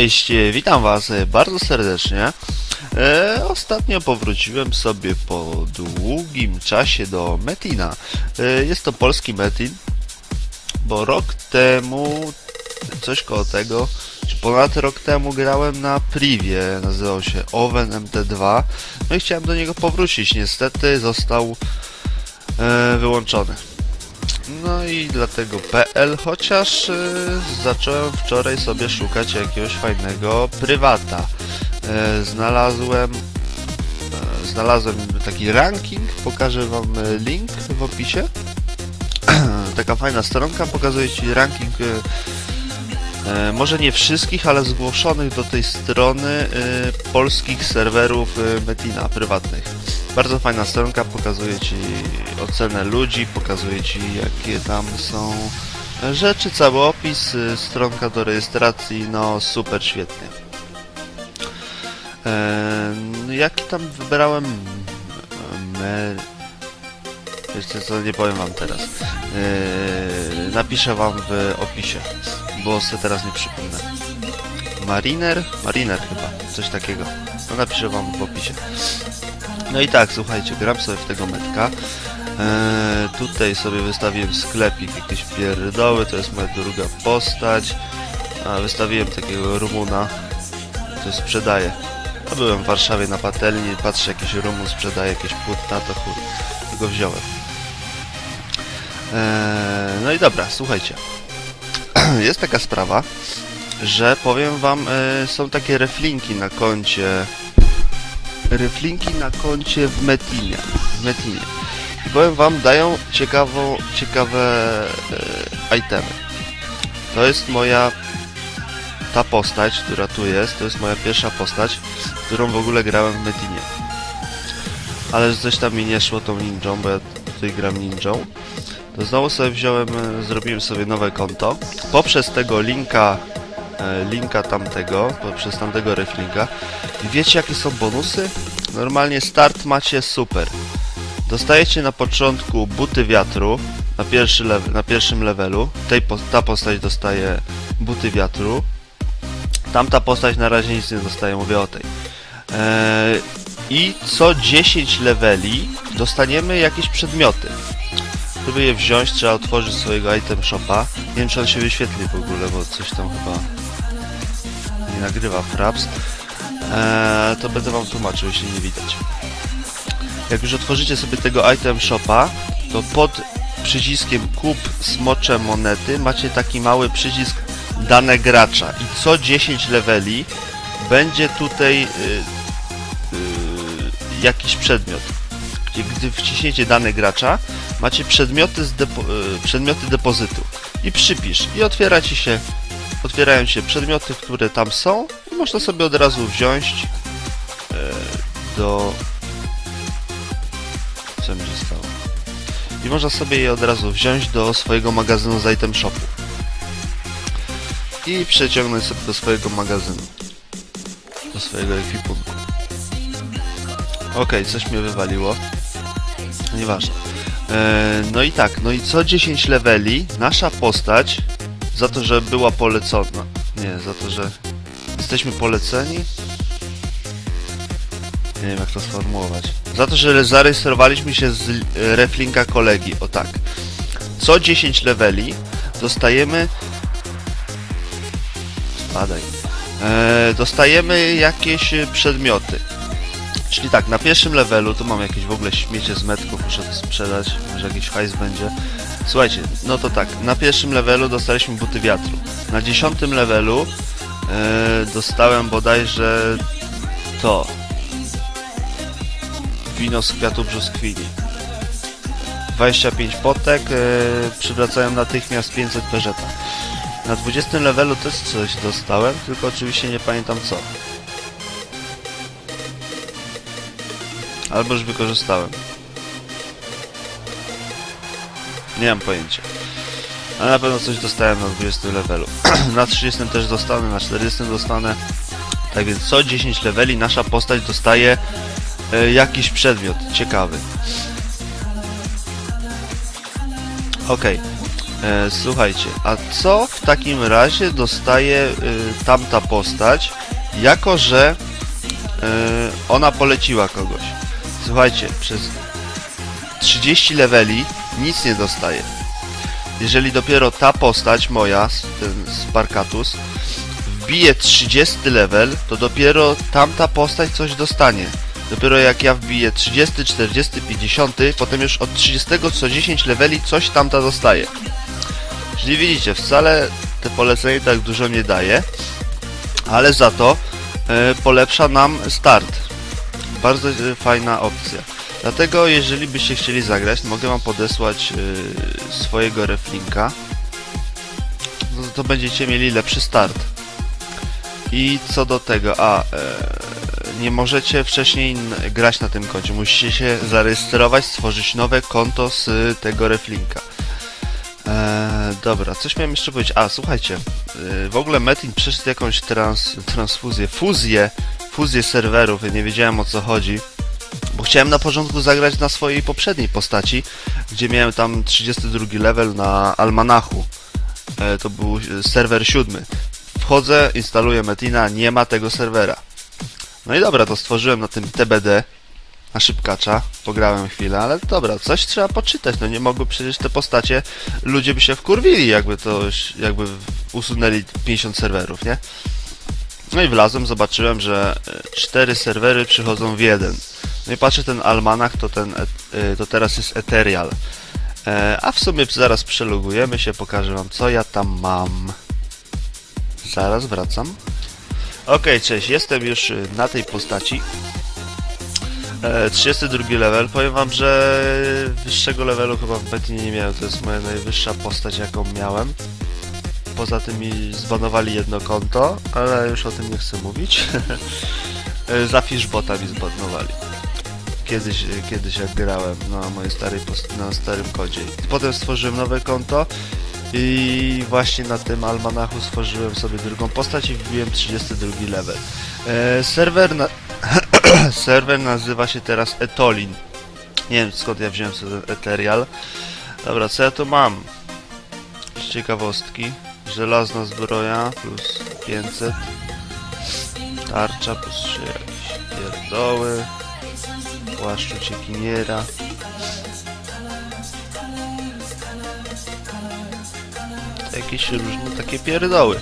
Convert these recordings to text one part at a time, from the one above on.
Cześć, e, witam Was e, bardzo serdecznie. E, ostatnio powróciłem sobie po długim czasie do Metina. E, jest to polski Metin, bo rok temu, coś koło tego, ponad rok temu grałem na Privie, nazywał się Oven MT2. No i chciałem do niego powrócić, niestety został e, wyłączony. No i dlatego PL, chociaż y, zacząłem wczoraj sobie szukać jakiegoś fajnego prywata. E, znalazłem e, znalazłem taki ranking, pokażę wam e, link w opisie. Taka fajna stronka pokazuje ci ranking e, e, może nie wszystkich, ale zgłoszonych do tej strony e, polskich serwerów e, Metina prywatnych. Bardzo fajna stronka, pokazuje Ci ocenę ludzi, pokazuje Ci jakie tam są rzeczy, cały opis, y, stronka do rejestracji, no super, świetnie. Eee, jaki tam wybrałem? Me... Co, nie powiem Wam teraz. Eee, napiszę Wam w opisie, bo sobie teraz nie przypomnę. Mariner? Mariner chyba, coś takiego. No napiszę Wam w opisie. No i tak, słuchajcie, gram sobie w tego metka. Eee, tutaj sobie wystawiłem sklepik, jakieś pierdoły, to jest moja druga postać. A, wystawiłem takiego Rumuna, to sprzedaje. A byłem w Warszawie na patelni, patrzę, jakiś Rumun sprzedaje jakieś płótna, to chuj, go wziąłem. Eee, no i dobra, słuchajcie. jest taka sprawa, że powiem wam, e, są takie reflinki na koncie ryflinki na koncie w Metinie. W Metinie. I powiem wam, dają ciekawą, ciekawe e, itemy. To jest moja ta postać, która tu jest, to jest moja pierwsza postać, którą w ogóle grałem w Metinie. Ale że coś tam mi nie szło tą ninją, bo ja tutaj gram ninją. To znowu sobie wziąłem, e, zrobiłem sobie nowe konto. Poprzez tego linka linka tamtego, poprzez tamtego reflinka. I wiecie jakie są bonusy? Normalnie start macie super. Dostajecie na początku buty wiatru na, pierwszy na pierwszym levelu. Tej ta postać dostaje buty wiatru. Tamta postać na razie nic nie dostaje, mówię o tej. Eee, I co 10 leveli dostaniemy jakieś przedmioty. Żeby je wziąć, trzeba otworzyć swojego item shopa. Nie wiem, czy on się wyświetli w ogóle, bo coś tam chyba nagrywa Fraps. Eee, to będę wam tłumaczył, jeśli nie widać. Jak już otworzycie sobie tego item shopa, to pod przyciskiem kup smocze monety macie taki mały przycisk dane gracza i co 10 leveli będzie tutaj y, y, jakiś przedmiot. Gdy wciśniecie dane gracza, macie przedmioty, depo, y, przedmioty depozytu i przypisz i otwiera ci się otwierają się przedmioty, które tam są i można sobie od razu wziąć e, do... Co mi się stało? I można sobie je od razu wziąć do swojego magazynu z item shopu. I przeciągnąć sobie do swojego magazynu. Do swojego ekwipunku. Okej, coś mnie wywaliło. Nieważne. E, no i tak, no i co 10 leveli nasza postać za to, że była polecona. Nie, za to, że jesteśmy poleceni. Nie wiem jak to sformułować. Za to, że zarejestrowaliśmy się z reflinka kolegi. O tak. Co 10 leveli dostajemy. Spadaj. E, dostajemy jakieś przedmioty. Czyli tak, na pierwszym levelu, tu mam jakieś w ogóle śmiecie z metków, muszę to sprzedać, może jakiś hajs będzie. Słuchajcie, no to tak, na pierwszym levelu dostaliśmy buty wiatru. Na dziesiątym levelu e, dostałem bodajże to. Wino z kwiatu brzoskwini. 25 potek, e, przywracają natychmiast 500 peżeta. Na 20 levelu też coś dostałem, tylko oczywiście nie pamiętam co. Albo już wykorzystałem. Nie mam pojęcia. Ale na pewno coś dostałem na 20 levelu. na 30 też dostanę, na 40 dostanę. Tak więc co 10 leveli nasza postać dostaje e, jakiś przedmiot ciekawy. Okej. E, słuchajcie, a co w takim razie dostaje y, tamta postać, jako że ona poleciła kogoś? Słuchajcie, przez 30 leveli nic nie dostaje. Jeżeli dopiero ta postać moja, ten Sparkatus, wbije 30 level, to dopiero tamta postać coś dostanie. Dopiero jak ja wbiję 30, 40, 50, potem już od 30 co 10 leveli coś tamta dostaje. Czyli widzicie, wcale te polecenie tak dużo nie daje, ale za to e, polepsza nam start. Bardzo e, fajna opcja. Dlatego jeżeli byście chcieli zagrać, mogę wam podesłać e, swojego reflinka. No to będziecie mieli lepszy start. I co do tego, a e, nie możecie wcześniej grać na tym koncie. Musicie się zarejestrować, stworzyć nowe konto z tego reflinka. E, dobra, coś miałem jeszcze powiedzieć. A, słuchajcie, y, w ogóle Metin przeszedł jakąś trans, transfuzję, fuzję, fuzję serwerów. Ja nie wiedziałem o co chodzi. Bo chciałem na początku zagrać na swojej poprzedniej postaci, gdzie miałem tam 32 level na Almanachu. E, to był e, serwer siódmy. Wchodzę, instaluję Metina, nie ma tego serwera. No i dobra, to stworzyłem na tym TBD, na szybkacza, pograłem chwilę, ale dobra, coś trzeba poczytać, no nie mogły przecież te postacie, ludzie by się wkurwili, jakby to, jakby usunęli 50 serwerów, nie? No i wlazłem, zobaczyłem, że e, cztery serwery przychodzą w jeden. No i patrzę, ten almanach to ten, y, to teraz jest Ethereal. E, A w sumie zaraz przelogujemy się, pokażę wam co ja tam mam. Zaraz wracam. Okej, cześć, jestem już na tej postaci. E, 32 level. Powiem wam, że wyższego levelu chyba w Betinie nie miałem. To jest moja najwyższa postać, jaką miałem. Poza tym mi zbanowali jedno konto, ale już o tym nie chcę mówić. E, Za Fishbota mi zbanowali. Kiedyś, kiedyś jak grałem na mojej starej na starym kodzie. Potem stworzyłem nowe konto i właśnie na tym almanachu stworzyłem sobie drugą postać i wbiłem 32 level. E, serwer, na... serwer nazywa się teraz Etolin. Nie wiem skąd ja wziąłem sobie ten Ethereal. Dobra, co ja tu mam? Z ciekawostki. Żelazna zbroja plus 500. Tarcza plus 3 jakieś pierdoły. Płaszcz uciekiniera. To jakieś różne takie pierdoły.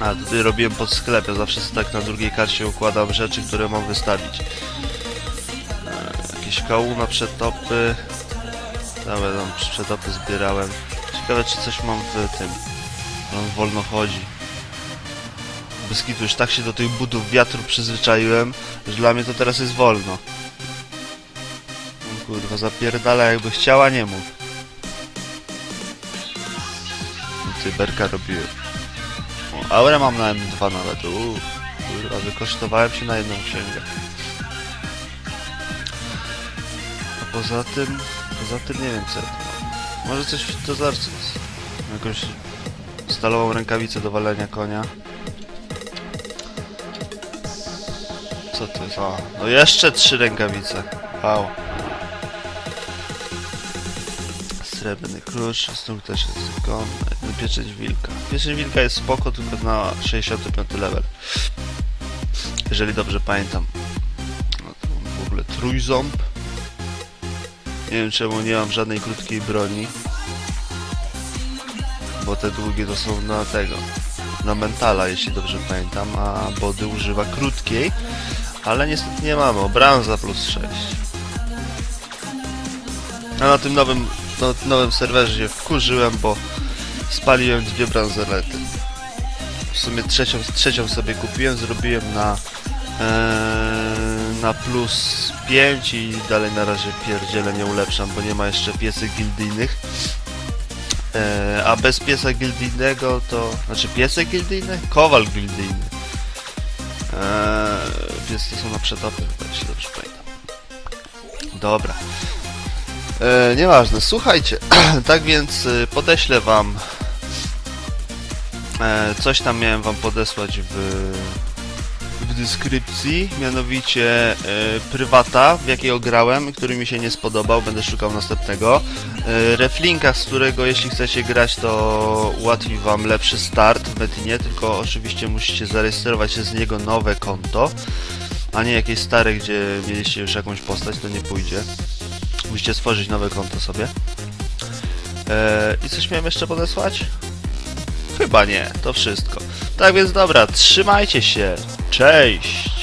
A tutaj robiłem pod sklepem, zawsze sobie tak na drugiej karcie układam rzeczy, które mam wystawić. E, jakieś kałuna przetopy. Całe tam przetopy zbierałem. Ciekawe czy coś mam w tym. On wolno chodzi. Bez już tak się do tych budów wiatru przyzwyczaiłem, że dla mnie to teraz jest wolno. O Kurwa, zapierdala jakby chciała, nie mów. Cyberka robiłem. O, aurę mam na M2 nawet, uuu. Kurwa, wykosztowałem się na jedną księgę. A poza tym, poza tym nie wiem co. Może coś w dozorcy. Jakąś stalową rękawicę do walenia konia. Co to jest? No jeszcze trzy rękawice. Wow. Srebrny klucz, instruktor jest zgon, pieczęć wilka. Pieczęć wilka jest spoko, tylko na 65 level. Jeżeli dobrze pamiętam. No to w ogóle trójząb. Nie wiem czemu nie mam żadnej krótkiej broni. Bo te długie to są na tego. Na mentala, jeśli dobrze pamiętam, a body używa krótkiej. Ale niestety nie mamy. O, Branza plus 6. A na tym nowym, no, nowym serwerze się wkurzyłem, bo spaliłem dwie bransolety. W sumie trzecią, trzecią sobie kupiłem, zrobiłem na eee, na plus 5 i dalej na razie pierdziele nie ulepszam, bo nie ma jeszcze piesek gildyjnych. Eee, a bez piesa gildyjnego to... Znaczy piesek gildyjny? Kowal gildyjny. Pies to są na przetopy, chyba, jeśli dobrze pamiętam. Dobra. E, nieważne, słuchajcie, tak więc y, podeślę wam e, coś tam miałem wam podesłać w, w deskrypcji, mianowicie e, prywata, w jakiego grałem, który mi się nie spodobał, będę szukał następnego. E, reflinka, z którego jeśli chcecie grać, to ułatwi wam lepszy start w Metinie, tylko oczywiście musicie zarejestrować się z niego nowe konto, a nie jakieś stare, gdzie mieliście już jakąś postać, to nie pójdzie. Musicie stworzyć nowe konto sobie. E, I coś miałem jeszcze podesłać? Chyba nie, to wszystko. Tak więc dobra, trzymajcie się. Cześć!